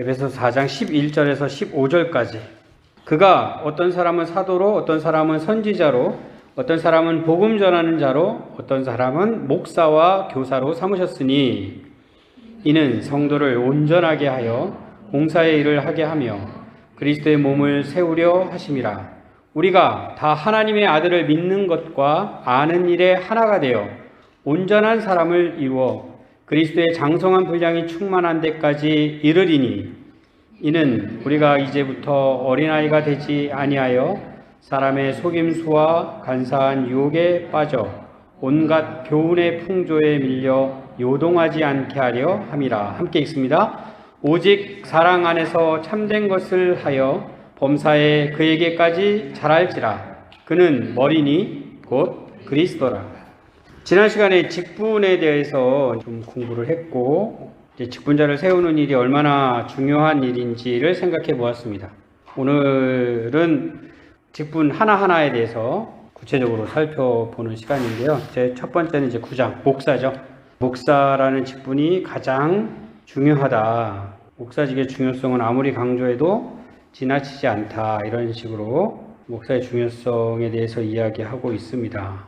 에베소 4장 11절에서 15절까지. 그가 어떤 사람은 사도로 어떤 사람은 선지자로 어떤 사람은 복음 전하는 자로 어떤 사람은 목사와 교사로 삼으셨으니 이는 성도를 온전하게 하여 공사의 일을 하게 하며 그리스도의 몸을 세우려 하심이라. 우리가 다 하나님의 아들을 믿는 것과 아는 일에 하나가 되어 온전한 사람을 이루어 그리스도의 장성한 분량이 충만한 데까지 이르리니 이는 우리가 이제부터 어린아이가 되지 아니하여 사람의 속임수와 간사한 유혹에 빠져 온갖 교훈의 풍조에 밀려 요동하지 않게 하려 함이라 함께 읽습니다. 오직 사랑 안에서 참된 것을 하여 범사에 그에게까지 자랄지라 그는 머리니 곧 그리스도라. 지난 시간에 직분에 대해서 좀 공부를 했고 직분자를 세우는 일이 얼마나 중요한 일인지를 생각해 보았습니다. 오늘은 직분 하나하나에 대해서 구체적으로 살펴보는 시간인데요. 제 첫 번째는 이제 9장 목사죠. 목사라는 직분이 가장 중요하다. 목사직의 중요성은 아무리 강조해도 지나치지 않다. 이런 식으로 목사의 중요성에 대해서 이야기하고 있습니다.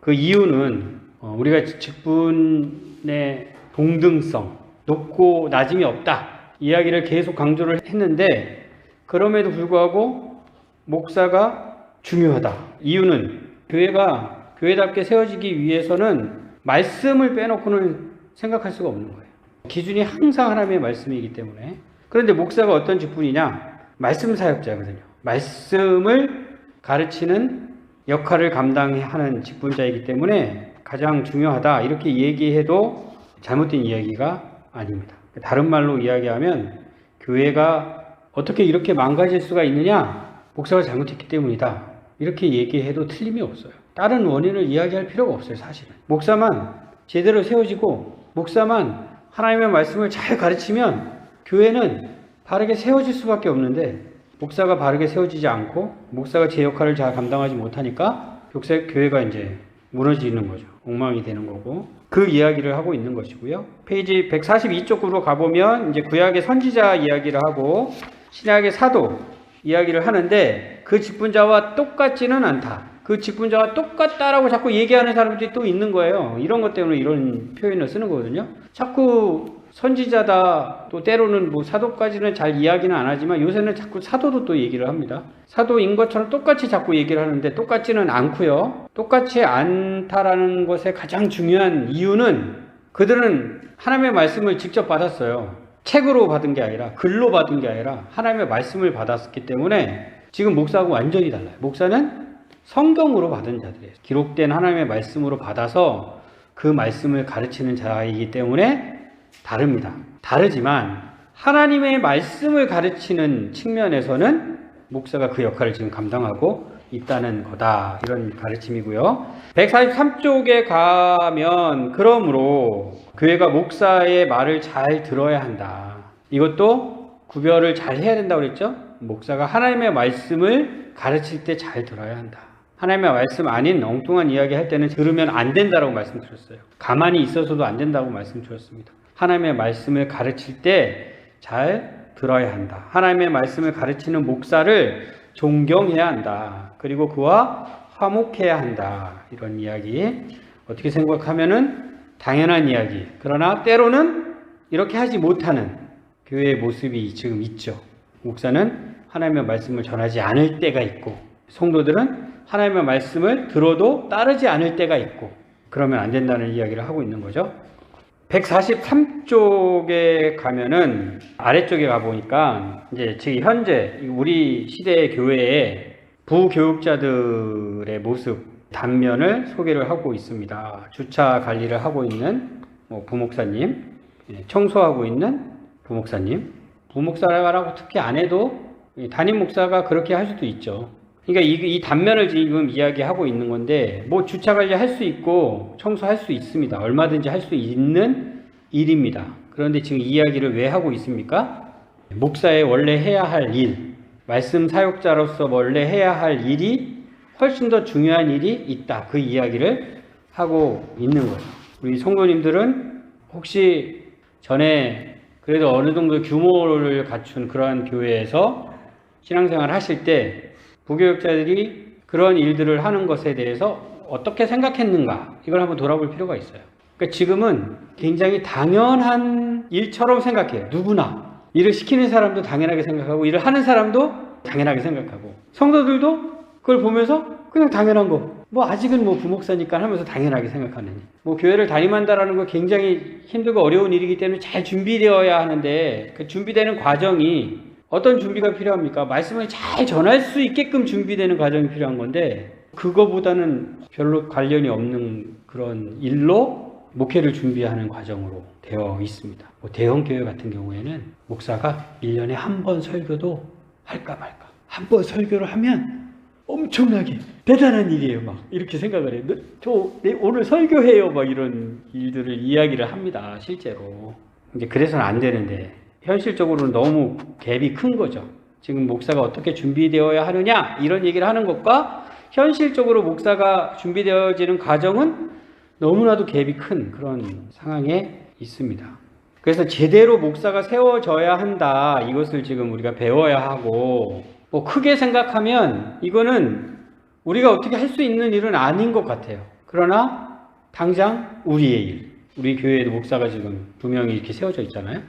그 이유는 어, 우리가 직분의 동등성, 높고 낮음이 없다. 이야기를 계속 강조를 했는데 그럼에도 불구하고 목사가 중요하다. 이유는 교회가 교회답게 세워지기 위해서는 말씀을 빼놓고는 생각할 수가 없는 거예요. 기준이 항상 하나님의 말씀이기 때문에. 그런데 목사가 어떤 직분이냐? 말씀 사역자거든요. 말씀을 가르치는 역할을 감당하는 직분자이기 때문에 가장 중요하다. 이렇게 얘기해도 잘못된 이야기가 아닙니다. 다른 말로 이야기하면 교회가 어떻게 이렇게 망가질 수가 있느냐? 목사가 잘못했기 때문이다. 이렇게 얘기해도 틀림이 없어요. 다른 원인을 이야기할 필요가 없어요, 사실은. 목사만 제대로 세워지고, 목사만 하나님의 말씀을 잘 가르치면 교회는 바르게 세워질 수밖에 없는데, 목사가 바르게 세워지지 않고, 목사가 제 역할을 잘 감당하지 못하니까, 교회, 교회가 이제 무너지는 거죠. 엉망이 되는 거고. 그 이야기를 하고 있는 것이고요. 페이지 142쪽으로 가보면, 이제 구약의 선지자 이야기를 하고, 신약의 사도 이야기를 하는데 그 직분자와 똑같지는 않다. 그 직분자와 똑같다라고 자꾸 얘기하는 사람들이 또 있는 거예요. 이런 것 때문에 이런 표현을 쓰는 거거든요. 자꾸 선지자다 또 때로는 뭐 사도까지는 잘 이야기는 안 하지만 요새는 자꾸 사도도 또 얘기를 합니다. 사도인 것처럼 똑같이 자꾸 얘기를 하는데 똑같지는 않고요. 똑같지 않다라는 것의 가장 중요한 이유는 그들은 하나님의 말씀을 직접 받았어요. 책으로 받은 게 아니라 글로 받은 게 아니라 하나님의 말씀을 받았기 때문에 지금 목사하고 완전히 달라요. 목사는 성경으로 받은 자들이에요. 기록된 하나님의 말씀으로 받아서 그 말씀을 가르치는 자이기 때문에 다릅니다. 다르지만 하나님의 말씀을 가르치는 측면에서는 목사가 그 역할을 지금 감당하고 있다는 거다. 이런 가르침이고요. 143쪽에 가면 그러므로 교회가 목사의 말을 잘 들어야 한다. 이것도 구별을 잘 해야 된다고 그랬죠? 목사가 하나님의 말씀을 가르칠 때 잘 들어야 한다. 하나님의 말씀 아닌 엉뚱한 이야기 할 때는 들으면 안 된다라고 말씀드렸어요. 가만히 있어서도 안 된다고 말씀드렸습니다. 하나님의 말씀을 가르칠 때 잘 들어야 한다. 하나님의 말씀을 가르치는 목사를 존경해야 한다. 그리고 그와 화목해야 한다. 이런 이야기. 어떻게 생각하면은 당연한 이야기. 그러나 때로는 이렇게 하지 못하는 교회의 모습이 지금 있죠. 목사는 하나님의 말씀을 전하지 않을 때가 있고, 성도들은 하나님의 말씀을 들어도 따르지 않을 때가 있고, 그러면 안 된다는 이야기를 하고 있는 거죠. 143쪽에 가면은 아래쪽에 가 보니까 이제 지금 현재 우리 시대의 교회의 부교육자들의 모습 단면을 소개를 하고 있습니다. 주차 관리를 하고 있는 뭐 부목사님, 예, 청소하고 있는 부목사님, 부목사라고 특히 안 해도 담임 목사가 그렇게 할 수도 있죠. 그러니까 이, 이 단면을 지금 이야기하고 있는 건데 뭐 주차 관리 할 수 있고 청소할 수 있습니다. 얼마든지 할 수 있는 일입니다. 그런데 지금 이야기를 왜 하고 있습니까? 목사의 원래 해야 할 일, 말씀 사역자로서 원래 해야 할 일이 훨씬 더 중요한 일이 있다. 그 이야기를 하고 있는 거예요. 우리 성도님들은 혹시 전에 그래도 어느 정도 규모를 갖춘 그러한 교회에서 신앙생활을 하실 때 부교육자들이 그런 일들을 하는 것에 대해서 어떻게 생각했는가 이걸 한번 돌아볼 필요가 있어요. 그러니까 지금은 굉장히 당연한 일처럼 생각해요. 누구나 일을 시키는 사람도 당연하게 생각하고 일을 하는 사람도 당연하게 생각하고 성도들도 그걸 보면서 그냥 당연한 거. 뭐 아직은 뭐 부목사니까 하면서 당연하게 생각하는. 뭐 교회를 담임한다라는 거 굉장히 힘들고 어려운 일이기 때문에 잘 준비되어야 하는데 그 준비되는 과정이 어떤 준비가 필요합니까? 말씀을 잘 전할 수 있게끔 준비되는 과정이 필요한 건데 그거보다는 별로 관련이 없는 그런 일로 목회를 준비하는 과정으로 되어 있습니다. 뭐 대형 교회 같은 경우에는 목사가 1년에 한 번 설교도 할까 말까. 한 번 설교를 하면 엄청나게 대단한 일이에요. 막 이렇게 생각을 해요. 너- 저 내- 오늘 설교해요. 막 이런 일들을 이야기를 합니다. 실제로. 이제 그래서는 안 되는데 현실적으로는 너무 갭이 큰 거죠. 지금 목사가 어떻게 준비되어야 하느냐 이런 얘기를 하는 것과 현실적으로 목사가 준비되어지는 과정은 너무나도 갭이 큰 그런 상황에 있습니다. 그래서 제대로 목사가 세워져야 한다. 이것을 지금 우리가 배워야 하고, 뭐 크게 생각하면 이거는 우리가 어떻게 할 수 있는 일은 아닌 것 같아요. 그러나 당장 우리의 일, 우리 교회에도 목사가 지금 두 명이 이렇게 세워져 있잖아요.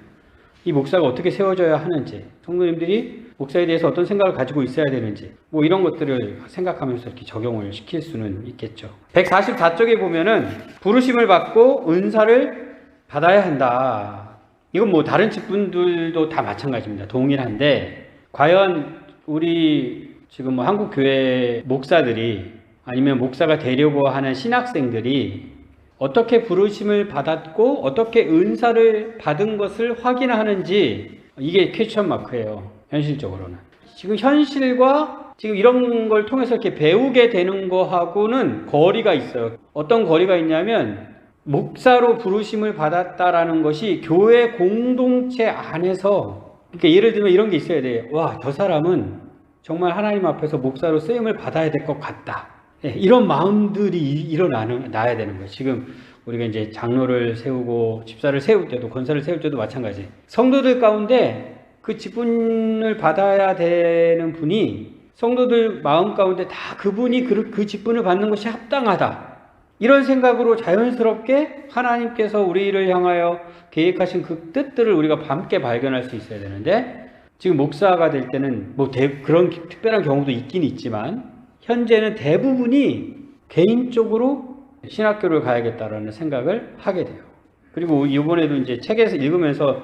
이 목사가 어떻게 세워져야 하는지, 성도님들이 목사에 대해서 어떤 생각을 가지고 있어야 되는지, 뭐 이런 것들을 생각하면서 이렇게 적용을 시킬 수는 있겠죠. 144쪽에 보면은 부르심을 받고 은사를 받아야 한다. 이건 뭐 다른 직분들도 다 마찬가지입니다. 동일한데, 과연 우리 지금 뭐 한국 교회 목사들이 아니면 목사가 되려고 하는 신학생들이 어떻게 부르심을 받았고 어떻게 은사를 받은 것을 확인하는지 이게 퀘스천 마크예요. 현실적으로는. 지금 현실과 지금 이런 걸 통해서 이렇게 배우게 되는 거하고는 거리가 있어요. 어떤 거리가 있냐면 목사로 부르심을 받았다라는 것이 교회 공동체 안에서 그러니까 예를 들면 이런 게 있어야 돼요. 와, 저 사람은 정말 하나님 앞에서 목사로 쓰임을 받아야 될 것 같다. 예, 이런 마음들이 일어나는 나야 되는 거예요. 지금 우리가 이제 장로를 세우고 집사를 세울 때도 권사를 세울 때도 마찬가지. 성도들 가운데 그 직분을 받아야 되는 분이 성도들 마음 가운데 다 그분이 그, 그 직분을 받는 것이 합당하다. 이런 생각으로 자연스럽게 하나님께서 우리를 향하여 계획하신 그 뜻들을 우리가 함께 발견할 수 있어야 되는데 지금 목사가 될 때는 뭐 대- 그런 특별한 경우도 있긴 있지만 현재는 대부분이 개인적으로 신학교를 가야겠다라는 생각을 하게 돼요. 그리고 이번에도 이제 책에서 읽으면서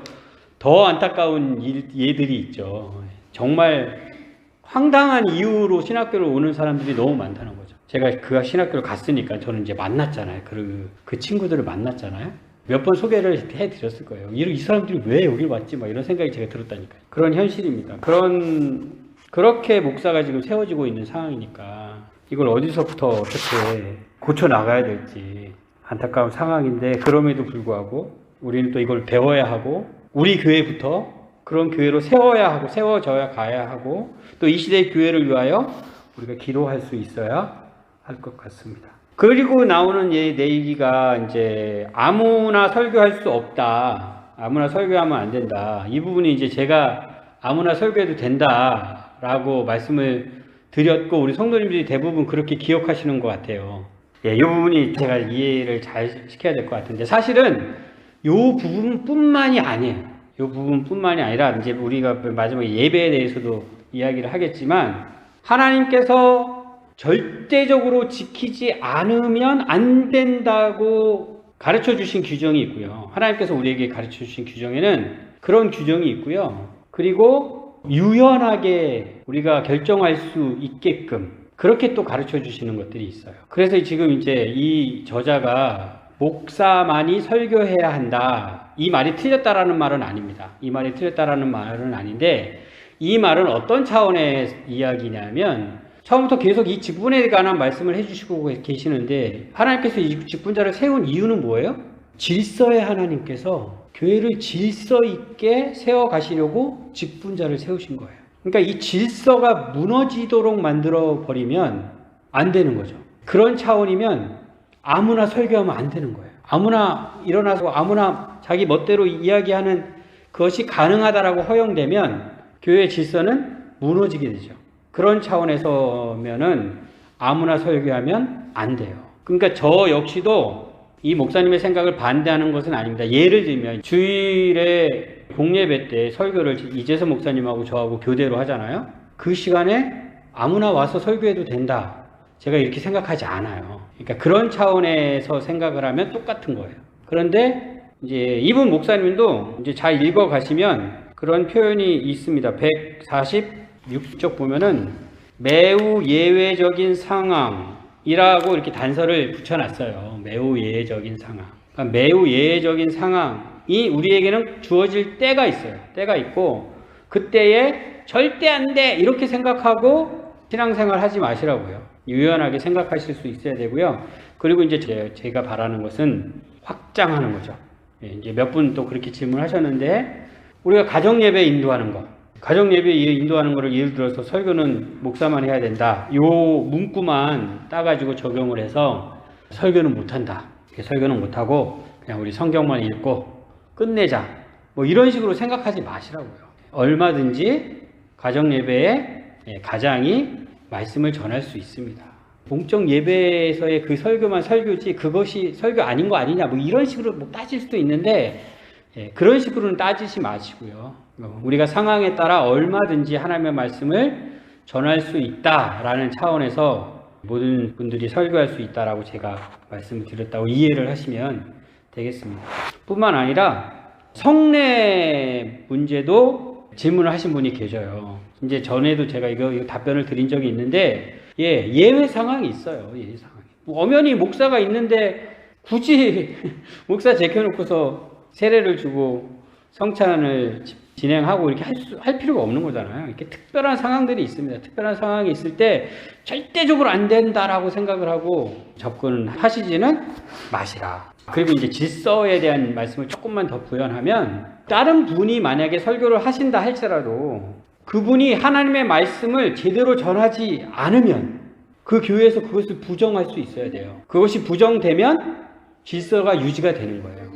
더 안타까운 일, 예들이 있죠. 정말 황당한 이유로 신학교를 오는 사람들이 너무 많다는 거죠. 제가 그 신학교를 갔으니까 저는 이제 만났잖아요. 그, 그 친구들을 만났잖아요. 몇 번 소개를 해 드렸을 거예요. 이, 이 사람들이 왜 여기 왔지? 막 이런 생각이 제가 들었다니까요. 그런 현실입니다. 그런, 그렇게 목사가 지금 세워지고 있는 상황이니까 이걸 어디서부터 어떻게 고쳐 나가야 될지 안타까운 상황인데 그럼에도 불구하고 우리는 또 이걸 배워야 하고 우리 교회부터 그런 교회로 세워야 하고 세워져야 가야 하고 또 이 시대의 교회를 위하여 우리가 기도할 수 있어야 할 것 같습니다. 그리고 나오는 예, 내 얘기가 이제 아무나 설교할 수 없다. 아무나 설교하면 안 된다. 이 부분이 이제 제가 아무나 설교해도 된다 라고 말씀을 드렸고 우리 성도님들이 대부분 그렇게 기억하시는 것 같아요. 예, 이 부분이 제가 이해를 잘 시켜야 될 것 같은데 사실은 이 부분뿐만이 아니에요. 이 부분뿐만이 아니라 이제 우리가 마지막에 예배에 대해서도 이야기를 하겠지만 하나님께서 절대적으로 지키지 않으면 안 된다고 가르쳐 주신 규정이 있고요. 하나님께서 우리에게 가르쳐 주신 규정에는 그런 규정이 있고요. 그리고 유연하게 우리가 결정할 수 있게끔 그렇게 또 가르쳐 주시는 것들이 있어요. 그래서 지금 이제 이 저자가 목사만이 설교해야 한다. 이 말이 틀렸다라는 말은 아닙니다. 이 말이 틀렸다라는 말은 아닌데 이 말은 어떤 차원의 이야기냐면 처음부터 계속 이 직분에 관한 말씀을 해주시고 계시는데 하나님께서 이 직분자를 세운 이유는 뭐예요? 질서의 하나님께서 교회를 질서 있게 세워 가시려고 직분자를 세우신 거예요. 그러니까 이 질서가 무너지도록 만들어 버리면 안 되는 거죠. 그런 차원이면 아무나 설교하면 안 되는 거예요. 아무나 일어나서 아무나 자기 멋대로 이야기하는 그것이 가능하다라고 허용되면 교회 질서는 무너지게 되죠. 그런 차원에서면은 아무나 설교하면 안 돼요. 그러니까 저 역시도 이 목사님의 생각을 반대하는 것은 아닙니다. 예를 들면 주일에 공예배 때 설교를 이재선 목사님하고 저하고 교대로 하잖아요. 그 시간에 아무나 와서 설교해도 된다. 제가 이렇게 생각하지 않아요. 그러니까 그런 차원에서 생각을 하면 똑같은 거예요. 그런데 이제 이분 목사님도 이제 잘 읽어 가시면 그런 표현이 있습니다. 146쪽 보면은 매우 예외적인 상황 이라고 이렇게 단서를 붙여놨어요. 매우 예외적인 상황. 그러니까 매우 예외적인 상황이 우리에게는 주어질 때가 있어요. 때가 있고 그때에 절대 안 돼! 이렇게 생각하고 신앙생활 하지 마시라고요. 유연하게 생각하실 수 있어야 되고요. 그리고 이제 제- 제가 바라는 것은 확장하는 거죠. 예, 이제 몇 분 또 그렇게 질문하셨는데 우리가 가정 예배 인도하는 거, 가정 예배 인도하는 거를 예를 들어서 설교는 목사만 해야 된다. 요 문구만 따가지고 적용을 해서 설교는 못한다. 설교는 못하고 그냥 우리 성경만 읽고 끝내자. 뭐 이런 식으로 생각하지 마시라고요. 얼마든지 가정 예배에 예, 가장이 말씀을 전할 수 있습니다. 공적 예배에서의 그 설교만 설교지 그것이 설교 아닌 거 아니냐 뭐 이런 식으로 뭐 따질 수도 있는데 예, 그런 식으로는 따지지 마시고요. 어, 우리가 상황에 따라 얼마든지 하나님의 말씀을 전할 수 있다라는 차원에서 모든 분들이 설교할 수 있다라고 제가 말씀을 드렸다고 이해를 하시면 되겠습니다. 뿐만 아니라 성례 문제도 질문을 하신 분이 계셔요. 이제 전에도 제가 이거, 이거 답변을 드린 적이 있는데 예, 예외 상황이 있어요. 예외 상황이. 뭐 엄연히 목사가 있는데 굳이 목사 제껴놓고서 세례를 주고 성찬을 지- 진행하고 이렇게 할, 수- 할 필요가 없는 거잖아요. 이렇게 특별한 상황들이 있습니다. 특별한 상황이 있을 때 절대적으로 안 된다라고 생각을 하고 접근을 하시지는 마시라. 그리고 이제 질서에 대한 말씀을 조금만 더 부연하면 다른 분이 만약에 설교를 하신다 할지라도 그분이 하나님의 말씀을 제대로 전하지 않으면 그 교회에서 그것을 부정할 수 있어야 돼요. 그것이 부정되면 질서가 유지가 되는 거예요.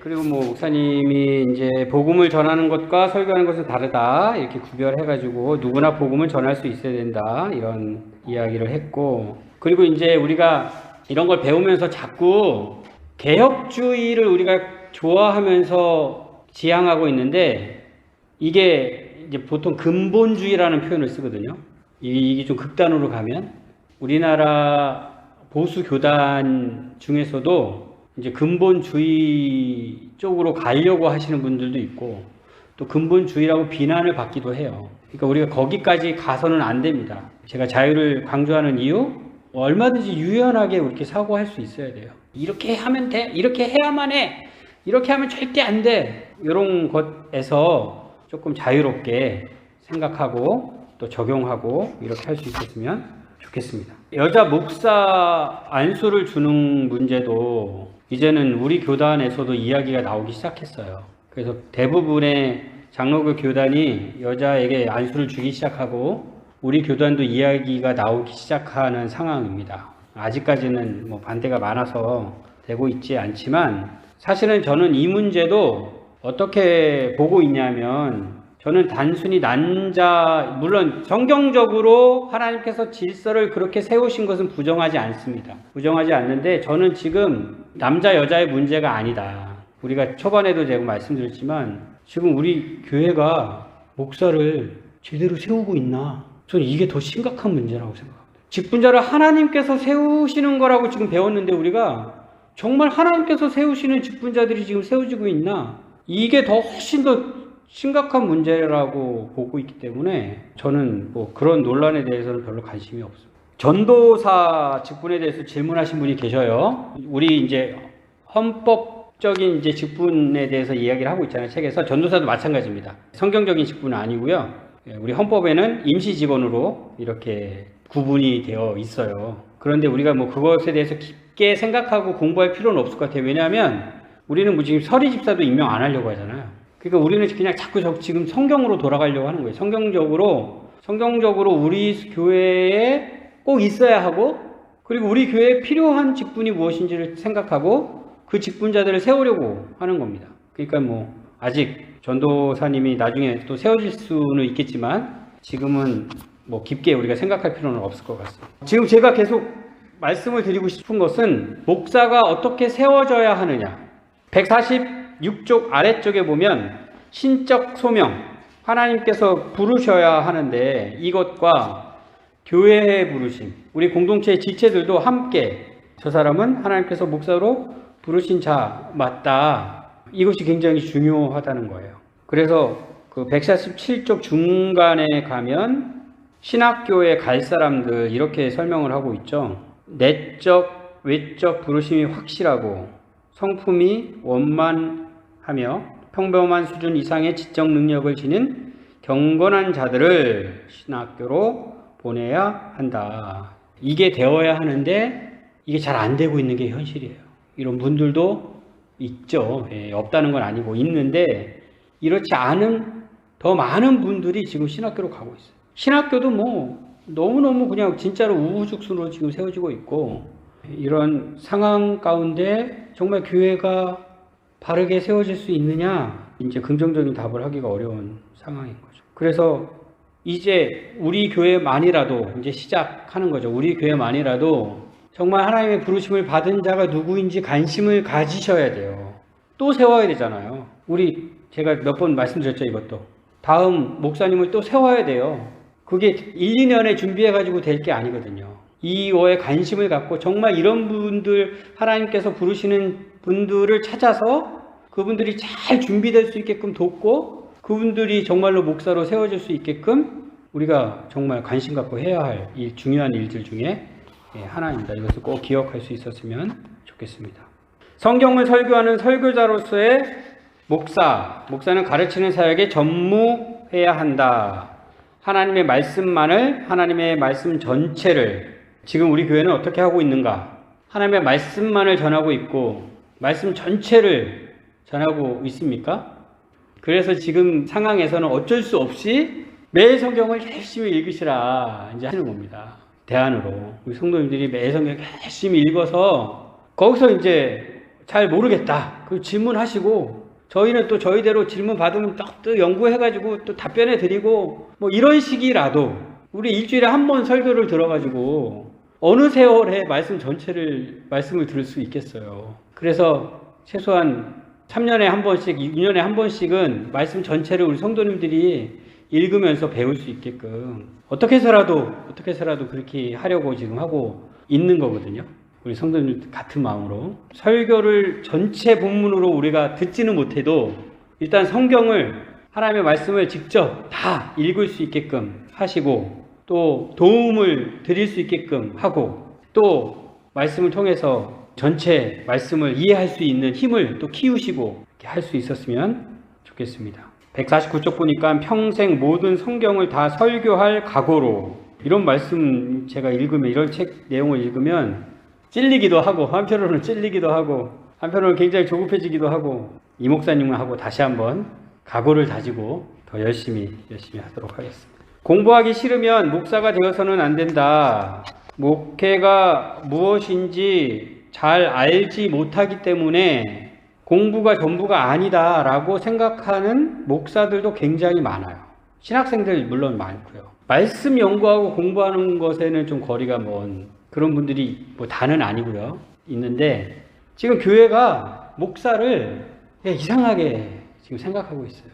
그리고 뭐 목사님이 이제 복음을 전하는 것과 설교하는 것은 다르다 이렇게 구별해가지고 누구나 복음을 전할 수 있어야 된다 이런 이야기를 했고 그리고 이제 우리가 이런 걸 배우면서 자꾸 개혁주의를 우리가 좋아하면서 지향하고 있는데 이게 이제 보통 근본주의라는 표현을 쓰거든요. 이- 이게 좀 극단으로 가면 우리나라 보수 교단 중에서도 이제 근본주의 쪽으로 가려고 하시는 분들도 있고 또 근본주의라고 비난을 받기도 해요. 그러니까 우리가 거기까지 가서는 안 됩니다. 제가 자유를 강조하는 이유 얼마든지 유연하게 이렇게 사고할 수 있어야 돼요. 이렇게 하면 돼. 이렇게 해야만 해. 이렇게 하면 절대 안 돼. 이런 것에서 조금 자유롭게 생각하고 또 적용하고 이렇게 할 수 있었으면 좋겠습니다. 여자 목사 안수를 주는 문제도 이제는 우리 교단에서도 이야기가 나오기 시작했어요. 그래서 대부분의 장로교 교단이 여자에게 안수를 주기 시작하고 우리 교단도 이야기가 나오기 시작하는 상황입니다. 아직까지는 뭐 반대가 많아서 되고 있지 않지만 사실은 저는 이 문제도 어떻게 보고 있냐면 저는 단순히 난자 물론 성경적으로 하나님께서 질서를 그렇게 세우신 것은 부정하지 않습니다. 부정하지 않는데 저는 지금 남자 여자의 문제가 아니다. 우리가 초반에도 제가 말씀드렸지만 지금 우리 교회가 목사를 제대로 세우고 있나? 저는 이게 더 심각한 문제라고 생각합니다. 직분자를 하나님께서 세우시는 거라고 지금 배웠는데 우리가 정말 하나님께서 세우시는 직분자들이 지금 세워지고 있나? 이게 더 훨씬 더 심각한 문제라고 보고 있기 때문에 저는 뭐 그런 논란에 대해서는 별로 관심이 없습니다. 전도사 직분에 대해서 질문하신 분이 계셔요. 우리 이제 헌법적인 이제 직분에 대해서 이야기를 하고 있잖아요. 책에서 전도사도 마찬가지입니다. 성경적인 직분은 아니고요. 예, 우리 헌법에는 임시 직원으로 이렇게 구분이 되어 있어요. 그런데 우리가 뭐 그것에 대해서 깊게 생각하고 공부할 필요는 없을 것 같아요. 왜냐하면 우리는 뭐 지금 서리 집사도 임명 안 하려고 하잖아요. 그러니까 우리는 그냥 자꾸 저 지금 성경으로 돌아가려고 하는 거예요. 성경적으로 성경적으로 우리 교회에 꼭 있어야 하고 그리고 우리 교회에 필요한 직분이 무엇인지를 생각하고 그 직분자들을 세우려고 하는 겁니다. 그러니까 뭐 아직 전도사님이 나중에 또 세워질 수는 있겠지만 지금은 뭐 깊게 우리가 생각할 필요는 없을 것 같습니다. 지금 제가 계속 말씀을 드리고 싶은 것은 목사가 어떻게 세워져야 하느냐. 146쪽 아래쪽에 보면 신적 소명, 하나님께서 부르셔야 하는데 이것과 교회의 부르심, 우리 공동체의 지체들도 함께 저 사람은 하나님께서 목사로 부르신 자 맞다. 이것이 굉장히 중요하다는 거예요. 그래서 그 147쪽 중간에 가면 신학교에 갈 사람들 이렇게 설명을 하고 있죠. 내적, 외적 부르심이 확실하고 성품이 원만하며 평범한 수준 이상의 지적 능력을 지닌 경건한 자들을 신학교로 보내야 한다. 이게 되어야 하는데 이게 잘 안 되고 있는 게 현실이에요. 이런 분들도 있죠. 예, 없다는 건 아니고 있는데 이렇지 않은 더 많은 분들이 지금 신학교로 가고 있어요. 신학교도 뭐 너무너무 그냥 진짜로 우후죽순으로 지금 세워지고 있고 이런 상황 가운데 정말 교회가 바르게 세워질 수 있느냐 이제 긍정적인 답을 하기가 어려운 상황인 거죠. 그래서 이제 우리 교회만이라도 이제 시작하는 거죠. 우리 교회만이라도 정말 하나님의 부르심을 받은 자가 누구인지 관심을 가지셔야 돼요. 또 세워야 되잖아요. 우리 제가 몇 번 말씀드렸죠, 이것도. 다음 목사님을 또 세워야 돼요. 그게 1, 2년에 준비해 가지고 될 게 아니거든요. 이거에 관심을 갖고 정말 이런 분들 하나님께서 부르시는 분들을 찾아서 그분들이 잘 준비될 수 있게끔 돕고 그분들이 정말로 목사로 세워질 수 있게끔 우리가 정말 관심 갖고 해야 할 이 중요한 일들 중에 예, 하나입니다. 이것을 꼭 기억할 수 있었으면 좋겠습니다. 성경을 설교하는 설교자로서의 목사, 목사는 가르치는 사역에 전무해야 한다. 하나님의 말씀만을, 하나님의 말씀 전체를 지금 우리 교회는 어떻게 하고 있는가? 하나님의 말씀만을 전하고 있고, 말씀 전체를 전하고 있습니까? 그래서 지금 상황에서는 어쩔 수 없이 매일 성경을 열심히 읽으시라 이제 하는 겁니다. 대안으로 우리 성도님들이 매일 성경 열심히 읽어서 거기서 이제 잘 모르겠다. 그 질문하시고 저희는 또 저희대로 질문 받으면 또, 또 연구해가지고 또 답변해 드리고 뭐 이런 식이라도 우리 일주일에 한 번 설교를 들어가지고 어느 세월에 말씀 전체를 말씀을 들을 수 있겠어요. 그래서 최소한 3년에 한 번씩, 6년에 한 번씩은 말씀 전체를 우리 성도님들이 읽으면서 배울 수 있게끔 어떻게 해서라도 어떻게 해서라도 그렇게 하려고 지금 하고 있는 거거든요. 우리 성도님 같은 마음으로 설교를 전체 본문으로 우리가 듣지는 못해도 일단 성경을 하나님의 말씀을 직접 다 읽을 수 있게끔 하시고 또 도움을 드릴 수 있게끔 하고 또 말씀을 통해서 전체 말씀을 이해할 수 있는 힘을 또 키우시고 할 수 있었으면 좋겠습니다. 149쪽 보니까 평생 모든 성경을 다 설교할 각오로 이런 말씀 제가 읽으면 이런 책 내용을 읽으면 찔리기도 하고 한편으로는 찔리기도 하고 한편으로는 굉장히 조급해지기도 하고 이 목사님하고 다시 한번 각오를 다지고 더 열심히 열심히 하도록 하겠습니다. 공부하기 싫으면 목사가 되어서는 안 된다. 목회가 무엇인지 잘 알지 못하기 때문에 공부가 전부가 아니다라고 생각하는 목사들도 굉장히 많아요. 신학생들 물론 많고요. 말씀 연구하고 공부하는 것에는 좀 거리가 먼 그런 분들이 뭐 다는 아니고요. 있는데 지금 교회가 목사를 이상하게 지금 생각하고 있어요.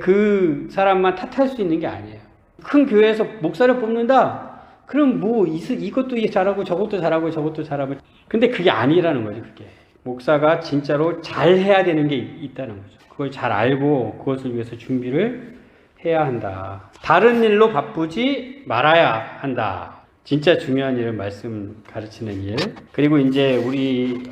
그 사람만 탓할 수 있는 게 아니에요. 큰 교회에서 목사를 뽑는다? 그럼 뭐 이것도 잘하고 저것도 잘하고 저것도 잘하고 근데 그게 아니라는 거죠. 그게 목사가 진짜로 잘 해야 되는 게 있다는 거죠. 그걸 잘 알고 그것을 위해서 준비를 해야 한다. 다른 일로 바쁘지 말아야 한다. 진짜 중요한 일을 말씀 가르치는 일. 그리고 이제 우리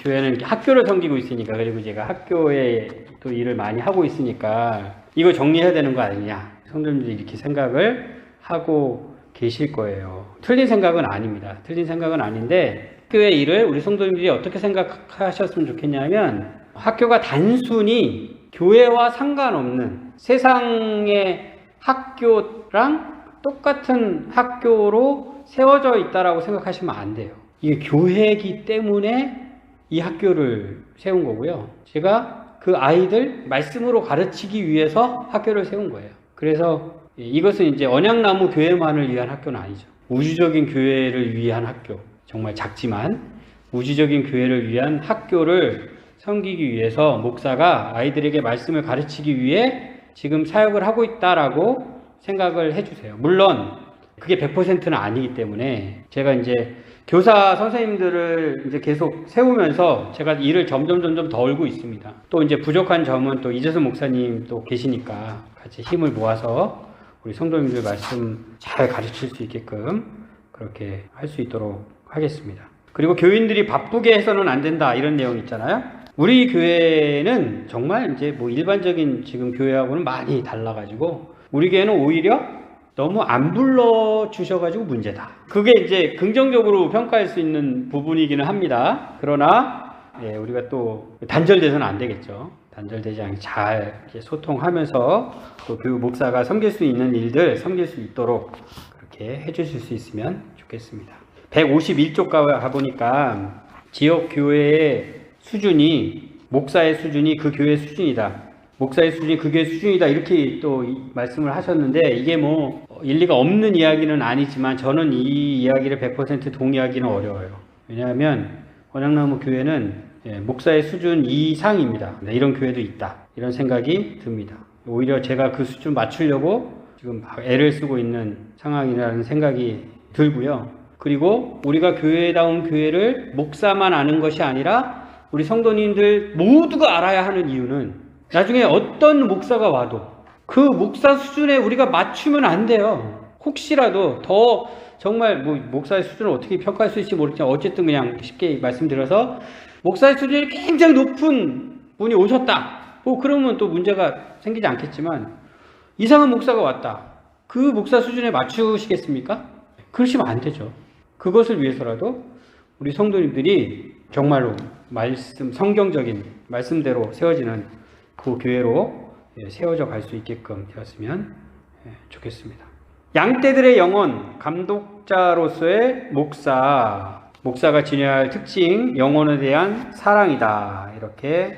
교회는 학교를 섬기고 있으니까 그리고 제가 학교에 또 일을 많이 하고 있으니까 이거 정리해야 되는 거 아니냐. 성도님들이 이렇게 생각을 하고 계실 거예요. 틀린 생각은 아닙니다. 틀린 생각은 아닌데 학교의 일을 우리 성도님들이 어떻게 생각하셨으면 좋겠냐면 학교가 단순히 교회와 상관없는 세상의 학교랑 똑같은 학교로 세워져 있다라고 생각하시면 안 돼요. 이게 교회이기 때문에 이 학교를 세운 거고요. 제가 그 아이들 말씀으로 가르치기 위해서 학교를 세운 거예요. 그래서 이것은 이제 언양나무 교회만을 위한 학교는 아니죠. 우주적인 교회를 위한 학교. 정말 작지만 우주적인 교회를 위한 학교를 섬기기 위해서 목사가 아이들에게 말씀을 가르치기 위해 지금 사역을 하고 있다라고 생각을 해주세요. 물론 그게 100%는 아니기 때문에 제가 이제 교사 선생님들을 이제 계속 세우면서 제가 일을 점점 점점 더 올고 있습니다. 또 이제 부족한 점은 또 이재선 목사님 또 계시니까 같이 힘을 모아서 우리 성도님들 말씀 잘 가르칠 수 있게끔 그렇게 할 수 있도록 하겠습니다. 그리고 교인들이 바쁘게 해서는 안 된다 이런 내용 있잖아요. 우리 교회는 정말 이제 뭐 일반적인 지금 교회하고는 많이 달라가지고 우리 교회는 오히려 너무 안 불러 주셔가지고 문제다. 그게 이제 긍정적으로 평가할 수 있는 부분이기는 합니다. 그러나 예, 우리가 또 단절돼서는 안 되겠죠. 단절되지 않게 잘 소통하면서 또 교육 목사가 섬길 수 있는 일들 섬길 수 있도록 그렇게 해주실 수 있으면 좋겠습니다. 151쪽 가보니까 지역 교회의 수준이 목사의 수준이 그 교회 수준이다. 목사의 수준이 그 교회 수준이다. 이렇게 또 말씀을 하셨는데 이게 뭐 일리가 없는 이야기는 아니지만 저는 이 이야기를 100% 동의하기는 어려워요. 왜냐하면 원양나무 교회는 예, 목사의 수준 이상입니다. 네, 이런 교회도 있다. 이런 생각이 듭니다. 오히려 제가 그 수준 맞추려고 지금 애를 쓰고 있는 상황이라는 생각이 들고요. 그리고 우리가 교회다운 교회를 목사만 아는 것이 아니라 우리 성도님들 모두가 알아야 하는 이유는 나중에 어떤 목사가 와도 그 목사 수준에 우리가 맞추면 안 돼요. 혹시라도 더 정말 뭐 목사의 수준을 어떻게 평가할 수 있을지 모르지만 어쨌든 그냥 쉽게 말씀드려서 목사의 수준이 굉장히 높은 분이 오셨다. 뭐 그러면 또 문제가 생기지 않겠지만 이상한 목사가 왔다. 그 목사 수준에 맞추시겠습니까? 그러시면 안 되죠. 그것을 위해서라도 우리 성도님들이 정말로 말씀, 성경적인 말씀대로 세워지는 그 교회로 예, 세워져 갈 수 있게끔 되었으면 예, 좋겠습니다. 양떼들의 영혼, 감독자로서의 목사, 목사가 지녀야 할 특징, 영혼에 대한 사랑이다. 이렇게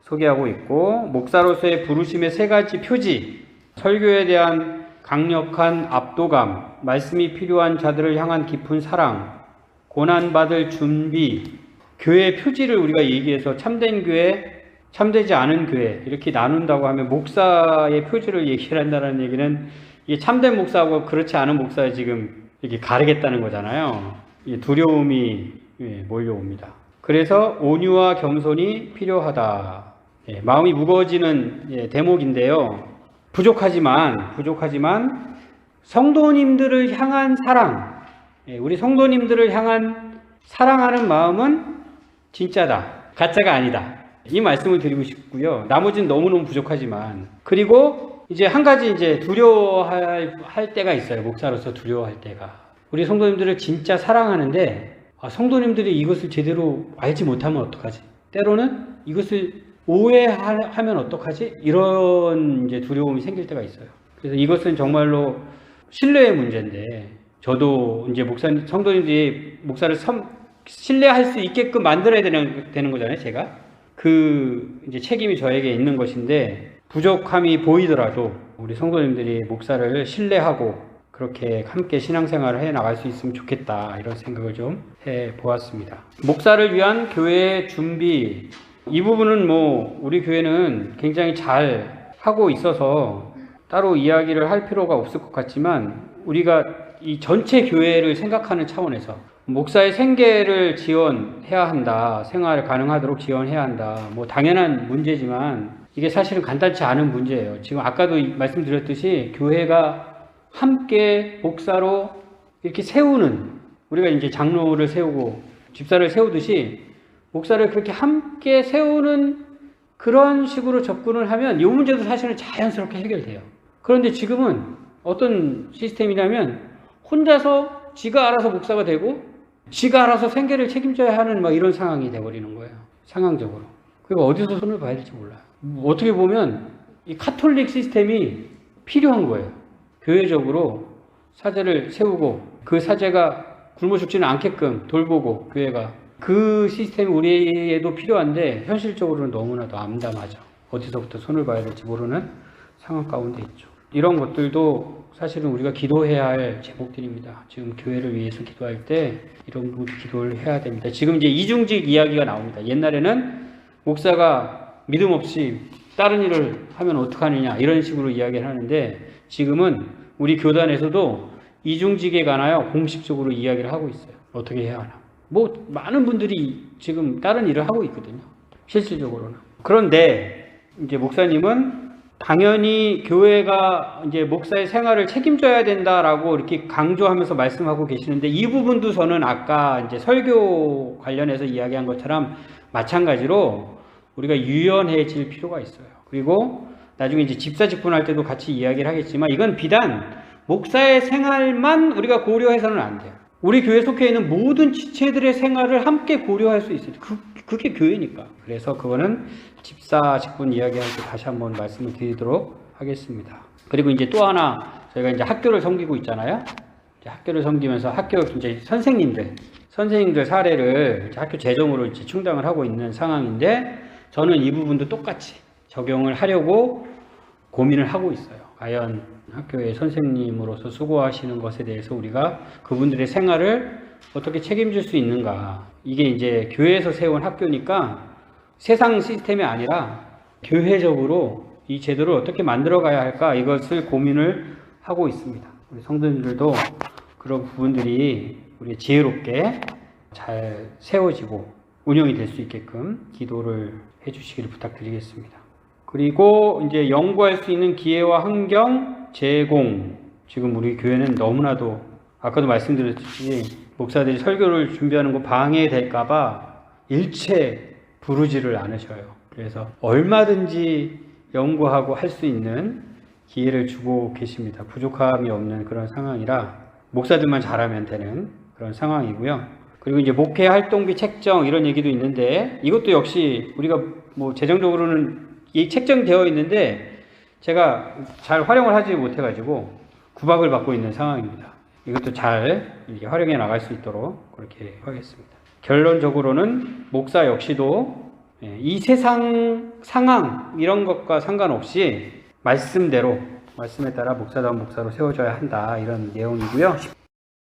소개하고 있고, 목사로서의 부르심의 세 가지 표지, 설교에 대한 강력한 압도감, 말씀이 필요한 자들을 향한 깊은 사랑, 고난받을 준비, 교회의 표지를 우리가 얘기해서 참된 교회, 참되지 않은 교회, 이렇게 나눈다고 하면 목사의 표지를 얘기를 한다는 얘기는 이게 참된 목사하고 그렇지 않은 목사에 지금 이렇게 가르겠다는 거잖아요. 두려움이 예, 몰려옵니다. 그래서 온유와 겸손이 필요하다. 예, 마음이 무거워지는 예, 대목인데요. 부족하지만 부족하지만 성도님들을 향한 사랑, 우리 성도님들을 향한 사랑하는 마음은 진짜다. 가짜가 아니다. 이 말씀을 드리고 싶고요. 나머지는 너무너무 부족하지만 그리고 이제 한 가지 이제 두려워할 할 때가 있어요. 목사로서 두려워할 때가. 우리 성도님들을 진짜 사랑하는데 아, 성도님들이 이것을 제대로 알지 못하면 어떡하지? 때로는 이것을 오해하면 어떡하지? 이런 이제 두려움이 생길 때가 있어요. 그래서 이것은 정말로 신뢰의 문제인데 저도 이제 목사 성도님들이 목사를 섬, 신뢰할 수 있게끔 만들어야 되는, 되는 거잖아요, 제가. 그 이제 책임이 저에게 있는 것인데 부족함이 보이더라도 우리 성도님들이 목사를 신뢰하고 그렇게 함께 신앙생활을 해 나갈 수 있으면 좋겠다 이런 생각을 좀 해 보았습니다. 목사를 위한 교회의 준비 이 부분은 뭐 우리 교회는 굉장히 잘 하고 있어서 따로 이야기를 할 필요가 없을 것 같지만 우리가 이 전체 교회를 생각하는 차원에서 목사의 생계를 지원해야 한다. 생활 가능하도록 지원해야 한다. 뭐 당연한 문제지만 이게 사실은 간단치 않은 문제예요. 지금 아까도 말씀드렸듯이 교회가 함께 목사로 이렇게 세우는 우리가 이제 장로를 세우고 집사를 세우듯이 목사를 그렇게 함께 세우는 그런 식으로 접근을 하면 이 문제도 사실은 자연스럽게 해결돼요. 그런데 지금은 어떤 시스템이냐면 혼자서 지가 알아서 목사가 되고 지가 알아서 생계를 책임져야 하는 막 이런 상황이 돼버리는 거예요. 상황적으로. 그리고 어디서 손을 봐야 될지 몰라요. 어떻게 보면 이 카톨릭 시스템이 필요한 거예요. 교회적으로 사제를 세우고 그 사제가 굶어 죽지는 않게끔 돌보고 교회가 그 시스템이 우리에도 필요한데 현실적으로는 너무나도 암담하죠. 어디서부터 손을 봐야 될지 모르는 상황 가운데 있죠. 이런 것들도 사실은 우리가 기도해야 할 제목들입니다. 지금 교회를 위해서 기도할 때 이런 부분 기도를 해야 됩니다. 지금 이제 이중직 이야기가 나옵니다. 옛날에는 목사가 믿음 없이 다른 일을 하면 어떡하느냐 이런 식으로 이야기를 하는데 지금은 우리 교단에서도 이중직에 관하여 공식적으로 이야기를 하고 있어요. 어떻게 해야 하나. 뭐 많은 분들이 지금 다른 일을 하고 있거든요. 실질적으로는. 그런데 이제 목사님은 당연히 교회가 이제 목사의 생활을 책임져야 된다라고 이렇게 강조하면서 말씀하고 계시는데 이 부분도 저는 아까 이제 설교 관련해서 이야기한 것처럼 마찬가지로 우리가 유연해질 필요가 있어요. 그리고 나중에 이제 집사 직분할 때도 같이 이야기를 하겠지만 이건 비단 목사의 생활만 우리가 고려해서는 안 돼요. 우리 교회 속해 있는 모든 지체들의 생활을 함께 고려할 수 있어요. 그, 그게 교회니까. 그래서 그거는 집사 직분 이야기할 때 다시 한번 말씀을 드리도록 하겠습니다. 그리고 이제 또 하나 저희가 이제 학교를 섬기고 있잖아요. 학교를 섬기면서 학교 이제 선생님들, 선생님들 사례를 학교 재정으로 이제 충당을 하고 있는 상황인데 저는 이 부분도 똑같이 적용을 하려고 고민을 하고 있어요. 과연 학교의 선생님으로서 수고하시는 것에 대해서 우리가 그분들의 생활을 어떻게 책임질 수 있는가. 이게 이제 교회에서 세운 학교니까 세상 시스템이 아니라 교회적으로 이 제도를 어떻게 만들어 가야 할까 이것을 고민을 하고 있습니다. 우리 성도님들도 그런 부분들이 우리 지혜롭게 잘 세워지고 운영이 될 수 있게끔 기도를 해 주시기를 부탁드리겠습니다. 그리고 이제 연구할 수 있는 기회와 환경 제공. 지금 우리 교회는 너무나도 아까도 말씀드렸듯이 목사들이 설교를 준비하는 거 방해될까봐 일체 부르지를 않으셔요. 그래서 얼마든지 연구하고 할 수 있는 기회를 주고 계십니다. 부족함이 없는 그런 상황이라 목사들만 잘하면 되는 그런 상황이고요. 그리고 이제 목회 활동비 책정 이런 얘기도 있는데 이것도 역시 우리가 뭐 재정적으로는 이 책정되어 있는데 제가 잘 활용을 하지 못해가지고 구박을 받고 있는 상황입니다. 이것도 잘 활용해 나갈 수 있도록 그렇게 하겠습니다. 결론적으로는 목사 역시도 예, 이 세상 상황 이런 것과 상관없이 말씀대로 말씀에 따라 목사다운 목사로 세워져야 한다 이런 내용이고요.